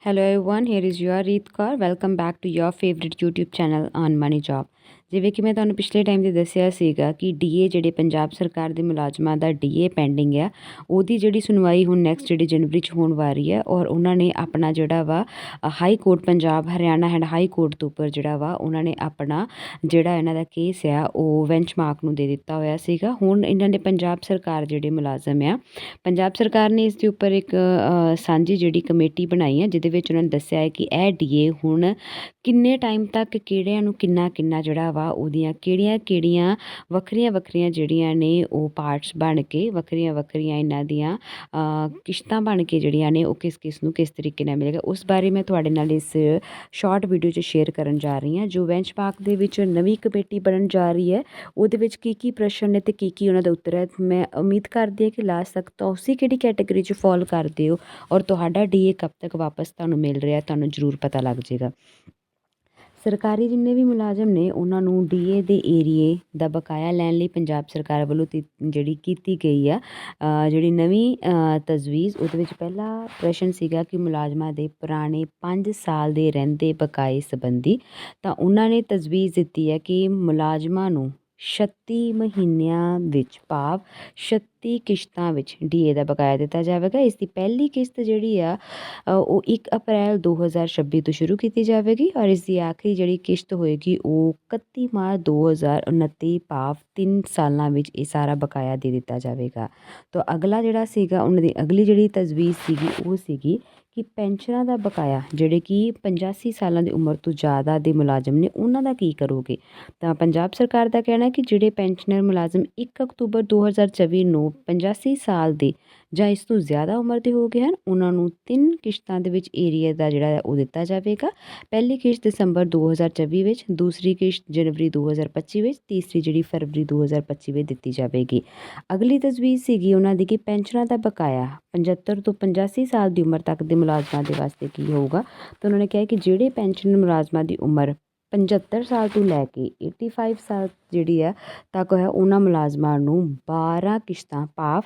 Hello everyone, here is your Reet Kaur. Welcome back to your favorite YouTube channel on Money Job. ਜਿਵੇਂ ਕਿ ਮੈਂ ਤੁਹਾਨੂੰ ਪਿਛਲੇ time ਤੇ ਦੱਸਿਆ ਸੀਗਾ ਕਿ ਡੀਏ ਜਿਹੜੇ ਪੰਜਾਬ ਸਰਕਾਰ ਦੇ ਮੁਲਾਜ਼ਮਾਂ ਦਾ ਡੀਏ ਪੈਂਡਿੰਗ ਆ, ਉਹਦੀ ਜਿਹੜੀ ਸੁਣਵਾਈ ਹੁਣ ਨੈਕਸਟ ਜਿਹੜੀ ਜਨਵਰੀ 'ਚ ਹੋਣ ਵਾਲੀ ਹੈ ਔਰ ਉਹਨਾਂ ਨੇ ਆਪਣਾ ਜਿਹੜਾ ਵਾ high court Punjab, Haryana and high court ਤੋਂ ਉੱਪਰ ਜਿਹੜਾ ਵਾ ਉਹਨਾਂ ਨੇ ਆਪਣਾ ਜਿਹੜਾ ਇਹਨਾਂ ਦਾ ਕੇਸ ਆ, ਉਹ ਬੈਂਚਮਾਰਕ ਨੂੰ ਦੇ ਦਿੱਤਾ ਹੋਇਆ ਸੀਗਾ। ਹੁਣ ਇਹਨਾਂ ਨੇ ਪੰਜਾਬ ਸਰਕਾਰ ਜਿਹੜੇ ਮੁਲਾਜ਼ਮ ਆ, ਪੰਜਾਬ ਸਰਕਾਰ ਨੇ ਇਸ ਦੇ ਉੱਪਰ ਇੱਕ ਸਾਂਝੀ ਜਿਹੜੀ ਕਮੇਟੀ ਬਣਾਈ ਹੈ ਜਿਹਦੇ ਵਿੱਚ ਉਹਨਾਂ ਨੇ ਦੱਸਿਆ ਹੈ ਕਿ ਇਹ ਡੀਏ ਹੁਣ ਕਿੰਨੇ ਟਾਈਮ ਤੱਕ ਕਿਹੜਿਆਂ ਨੂੰ ਕਿੰਨਾ ਕਿੰਨਾ ਜਿਹੜਾ ਵਾ, ਉਹਦੀਆਂ ਕਿਹੜੀਆਂ ਕਿਹੜੀਆਂ ਵੱਖਰੀਆਂ ਵੱਖਰੀਆਂ ਜਿਹੜੀਆਂ ਨੇ ਉਹ ਪਾਰਟਸ ਬਣ ਕੇ, ਵੱਖਰੀਆਂ ਵੱਖਰੀਆਂ ਇਹਨਾਂ ਦੀਆਂ ਕਿਸ਼ਤਾਂ ਬਣ ਕੇ ਜਿਹੜੀਆਂ ਨੇ, ਉਹ ਕਿਸ ਕਿਸ ਨੂੰ ਕਿਸ ਤਰੀਕੇ ਨਾਲ ਮਿਲੇਗਾ। ਉਸ ਬਾਰੇ ਮੈਂ ਤੁਹਾਡੇ ਨਾਲ ਇਸ ਸ਼ਾਰਟ ਵੀਡੀਓ 'ਚ ਸ਼ੇਅਰ ਕਰਨ ਜਾ ਰਹੀ ਹਾਂ, ਜੋ ਬੈਂਚਮਾਰਕ ਦੇ ਵਿੱਚ ਨਵੀਂ ਕਮੇਟੀ ਬਣਨ ਜਾ ਰਹੀ ਹੈ। ਉਹਦੇ ਵਿੱਚ ਕੀ ਕੀ ਪ੍ਰਸ਼ਨ ਨੇ ਤੇ ਕੀ ਕੀ ਉਹਨਾਂ ਦਾ ਉੱਤਰ ਹੈ। ਮੈਂ ਉਮੀਦ ਕਰਦੀ ਹਾਂ ਕਿ ਲਾਸਟ ਤੱਕ ਤੁਸੀਂ ਕਿਹੜੀ ਕੈਟਾਗਰੀ 'ਚ ਫਾਲ ਕਰਦੇ ਹੋ ਔਰ ਤੁਹਾਡਾ ਡੀਏ ਕਬ ਤੱਕ ਵਾਪਸ ਤੁਹਾਨੂੰ ਮਿਲ ਰਿਹਾ ਤੁਹਾਨੂੰ ਜ਼ਰੂਰ ਪਤਾ ਲੱਗ ਜਾਏਗਾ। ਸਰਕਾਰੀ ਜਿੰਨੇ ਵੀ ਮੁਲਾਜ਼ਮ ਨੇ, ਉਹਨਾਂ ਨੂੰ ਡੀਏ ਦੇ ਏਰੀਏ ਦਾ ਬਕਾਇਆ ਲੈਣ ਲਈ ਪੰਜਾਬ ਸਰਕਾਰ ਵੱਲੋਂ ਤੀ- ਜਿਹੜੀ ਕੀਤੀ ਗਈ ਆ ਜਿਹੜੀ ਨਵੀਂ ਤਜਵੀਜ਼, ਉਹਦੇ ਵਿੱਚ ਪਹਿਲਾ ਪ੍ਰਸ਼ਨ ਸੀਗਾ ਕਿ ਮੁਲਾਜ਼ਮਾਂ ਦੇ ਪੁਰਾਣੇ 5 ਸਾਲ ਦੇ ਰਹਿੰਦੇ ਬਕਾਏ ਸੰਬੰਧੀ, ਤਾਂ ਉਹਨਾਂ ਨੇ ਤਜਵੀਜ਼ ਦਿੱਤੀ ਹੈ ਕਿ ਮੁਲਾਜ਼ਮਾਂ ਨੂੰ 36 ਮਹੀਨਿਆਂ ਵਿੱਚ ਭਾਵ 36 ਕਿਸ਼ਤਾਂ ਵਿੱਚ ਡੀਏ ਦਾ ਬਕਾਇਆ ਦਿੱਤਾ ਜਾਵੇਗਾ। ਇਸ ਦੀ ਪਹਿਲੀ ਕਿਸ਼ਤ ਜਿਹੜੀ ਆ ਉਹ 1 ਅਪ੍ਰੈਲ 2026 ਤੋਂ ਸ਼ੁਰੂ ਕੀਤੀ ਜਾਵੇਗੀ ਔਰ ਇਸ ਦੀ ਆਖਰੀ ਜਿਹੜੀ ਕਿਸ਼ਤ ਹੋਏਗੀ, ਉਹ 31 ਮਾਰਚ 2029 ਭਾਵ 3 ਸਾਲਾਂ ਵਿੱਚ ਇਹ ਸਾਰਾ ਬਕਾਇਆ ਦੇ ਦਿੱਤਾ ਜਾਵੇਗਾ। ਤਾਂ ਅਗਲਾ ਜਿਹੜਾ ਸੀਗਾ, ਉਹਨਾਂ ਦੀ ਅਗਲੀ ਜਿਹੜੀ ਤਜਵੀਜ਼ ਸੀਗੀ, ਉਹ ਸੀਗੀ ਕਿ ਪੈਨਸ਼ਨਾਂ ਦਾ ਬਕਾਇਆ, ਜਿਹੜੇ ਕਿ 85 ਸਾਲਾਂ ਦੀ ਉਮਰ ਤੋਂ ਜ਼ਿਆਦਾ ਦੇ ਮੁਲਾਜ਼ਮ ਨੇ, ਉਹਨਾਂ ਦਾ ਕੀ ਕਰੋਗੇ? ਤਾਂ ਪੰਜਾਬ ਸਰਕਾਰ ਦਾ ਕਹਿਣਾ ਹੈ ਕਿ ਜਿਹੜੇ ਪੈਨਸ਼ਨਰ ਮੁਲਾਜ਼ਮ 1 ਅਕਤੂਬਰ 2024 ਨੂੰ 85 ਸਾਲ ਦੇ ਜਾਂ ਇਸ ਤੋਂ ਜ਼ਿਆਦਾ ਉਮਰ ਦੇ ਹੋ ਗਏ ਹਨ, ਉਹਨਾਂ ਨੂੰ ਤਿੰਨ ਕਿਸ਼ਤਾਂ ਦੇ ਵਿੱਚ ਏਰੀਆ ਦਾ ਜਿਹੜਾ ਹੈ ਉਹ ਦਿੱਤਾ ਜਾਵੇਗਾ। ਪਹਿਲੀ ਕਿਸ਼ਤ ਦਸੰਬਰ 2024 ਵਿੱਚ, ਦੂਸਰੀ ਕਿਸ਼ਤ ਜਨਵਰੀ 2025 ਵਿੱਚ, ਤੀਸਰੀ ਜਿਹੜੀ ਫਰਵਰੀ 2025 ਵਿੱਚ ਦਿੱਤੀ ਜਾਵੇਗੀ। ਅਗਲੀ ਤਜਵੀਜ਼ ਸੀਗੀ ਉਹਨਾਂ ਦੀ ਕਿ ਪੈਨਸ਼ਨਾਂ ਦਾ ਬਕਾਇਆ 75 ਤੋਂ 85 ਸਾਲ ਦੀ ਉਮਰ ਤੱਕ ਦੇ ਮੁਲਾਜ਼ਮਾਂ ਦੇ ਵਾਸਤੇ ਕੀ ਹੋਊਗਾ? ਤਾਂ ਉਹਨਾਂ ਨੇ ਕਿਹਾ ਕਿ ਜਿਹੜੇ ਪੈਨਸ਼ਨ ਮੁਲਾਜ਼ਮਾਂ ਦੀ ਉਮਰ 75 ਸਾਲ ਤੋਂ ਲੈ ਕੇ 85 ਸਾਲ ਜਿਹੜੀ ਆ, ਤੱਕ ਹੈ ਉਹਨਾਂ ਮੁਲਾਜ਼ਮਾਂ ਨੂੰ 12 ਕਿਸ਼ਤਾਂ ਭਾਵ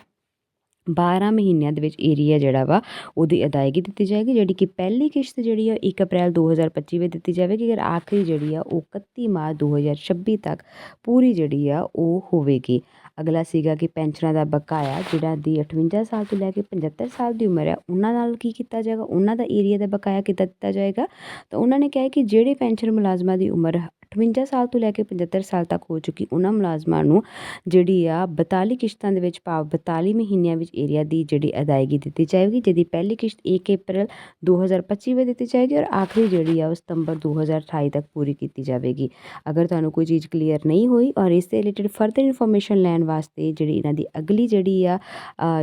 12 ਮਹੀਨਿਆਂ ਦੇ ਵਿੱਚ ਏਰੀਆ ਜਿਹੜਾ ਵਾ, ਉਹਦੀ ਅਦਾਇਗੀ ਦਿੱਤੀ ਜਾਏਗੀ, ਜਿਹੜੀ ਕਿ ਪਹਿਲੀ ਕਿਸ਼ਤ ਜਿਹੜੀ ਆ 1 ਅਪ੍ਰੈਲ 2025 ਵਿੱਚ ਦਿੱਤੀ ਜਾਵੇਗੀ ਔਰ ਆਖਰੀ ਜਿਹੜੀ ਆ, ਉਹ 31 ਮਾਰਚ 2026 ਤੱਕ ਪੂਰੀ ਜਿਹੜੀ ਆ, ਉਹ ਹੋਵੇਗੀ। ਅਗਲਾ ਸੀਗਾ ਕਿ ਪੈਨਸ਼ਨਾਂ ਦਾ ਬਕਾਇਆ ਜਿਹੜਾ ਦੀ 58 ਸਾਲ ਤੋਂ ਲੈ ਕੇ 75 ਸਾਲ ਦੀ ਉਮਰ ਹੈ, ਉਹਨਾਂ ਨਾਲ ਕੀ ਕੀਤਾ ਜਾਏਗਾ? ਉਹਨਾਂ ਦਾ ਏਰੀਆ ਦਾ ਬਕਾਇਆ ਕਿੱਦਾਂ ਦਿੱਤਾ ਜਾਏਗਾ? ਤਾਂ ਉਹਨਾਂ ਨੇ ਕਿਹਾ ਕਿ ਜਿਹੜੇ ਪੈਨਸ਼ਨ ਮੁਲਾਜ਼ਮਾਂ ਦੀ ਉਮਰ 58 ਸਾਲ ਤੋਂ ਲੈ ਕੇ 75 ਸਾਲ ਤੱਕ ਹੋ ਚੁੱਕੀ ਉਹਨਾਂ ਮੁਲਾਜ਼ਮਾਂ ਨੂੰ ਜਿਹੜੀ ਆ 42 ਕਿਸ਼ਤਾਂ ਦੇ ਵਿੱਚ ਭਾਵ 42 ਮਹੀਨਿਆਂ ਵਿੱਚ ਏਰੀਆ ਦੀ ਜਿਹੜੀ ਅਦਾਇਗੀ ਦਿੱਤੀ ਜਾਏਗੀ, ਜਿਹਦੀ ਪਹਿਲੀ ਕਿਸ਼ਤ 1 ਅਪ੍ਰੈਲ 2025 ਵਿੱਚ ਦਿੱਤੀ ਜਾਏਗੀ ਔਰ ਆਖਰੀ ਜਿਹੜੀ ਆ ਉਹ ਸਤੰਬਰ 2028 ਤੱਕ ਪੂਰੀ ਕੀਤੀ ਜਾਵੇਗੀ। ਅਗਰ ਤੁਹਾਨੂੰ ਕੋਈ ਚੀਜ਼ ਕਲੀਅਰ ਨਹੀਂ ਹੋਈ ਔਰ ਇਸ ਦੇ ਰਿਲੇਟਡ ਫਰਦਰ ਇਨਫੋਰਮੇਸ਼ਨ ਲੈਣ ਵਾਸਤੇ ਜਿਹੜੀ ਇਹਨਾਂ ਦੀ ਅਗਲੀ ਜਿਹੜੀ ਆ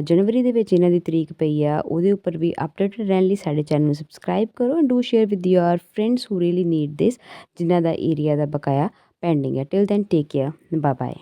ਜਨਵਰੀ ਦੇ ਵਿੱਚ ਇਹਨਾਂ ਦੀ ਤਰੀਕ ਪਈ ਆ, ਉਹਦੇ ਉੱਪਰ ਵੀ ਅਪਡੇਟਡ ਰਹਿਣ ਲਈ ਸਾਡੇ ਚੈਨਲ ਨੂੰ ਸਬਸਕ੍ਰਾਈਬ ਕਰੋ and do share with your friends who really need this ਜਿਨ੍ਹਾਂ ਦਾ ਏਰੀਆ ਦਾ ਬਕਾਇਆ ਪੈਂਡਿੰਗ ਹੈ। Till then take care bye bye